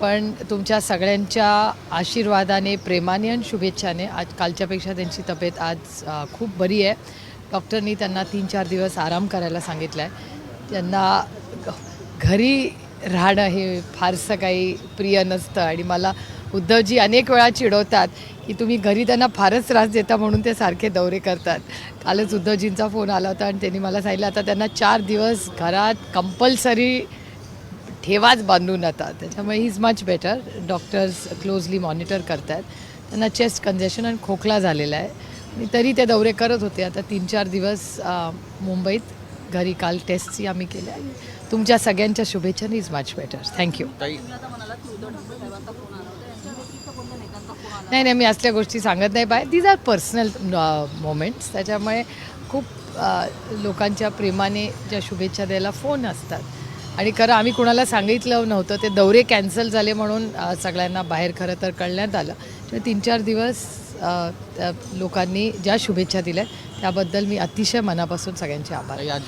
पण तुमच्या सगळ्यांच्या आशीर्वादाने प्रेमाने आणि शुभेच्छाने आज कालच्यापेक्षा त्यांची तब्येत आज खूप बरी आहे. डॉक्टरनी त्यांना तीन चार दिवस आराम करायला सांगितलं आहे त्यांना घ- घरी राहणं हे फारसं काही प्रिय नसतं आणि मला उद्धवजी अनेक वेळा चिडवतात की तुम्ही घरी त्यांना फारच त्रास देता म्हणून ते सारखे दौरे करतात. कालच उद्धवजींचा फोन आला होता आणि त्यांनी मला सांगितलं आता त्यांना चार दिवस घरात कंपल्सरी ठेवाच बांधून आता त्याच्यामुळे he is much better doctors closely monitor करतात त्यांना चेस्ट कंजेशन आणि खोकला झालेला आहे. आणि तरी ते दौरे करत होते. आता तीन चार दिवस मुंबईत घरी काल टेस्टची आम्ही केल्या. तुमच्या सगळ्यांच्या शुभेच्छा इज मच बेटर थँक्यू नाही नाही मी असल्या गोष्टी सांगत नाही. पाहिजे दीज आर पर्सनल मोमेंट्स त्याच्यामुळे खूप लोकांच्या प्रेमाने ज्या शुभेच्छा द्यायला फोन असतात. आणि खरं आम्ही कुणाला सांगितलं नव्हतं ते दौरे कॅन्सल झाले म्हणून सगळ्यांना बाहेर खरं तर कळण्यात आलं. तर तीन चार दिवस लोकांनी ज्या शुभेच्छा दिल्या त्याबद्दल मी अतिशय मनापासून सगळ्यांचे आभार. या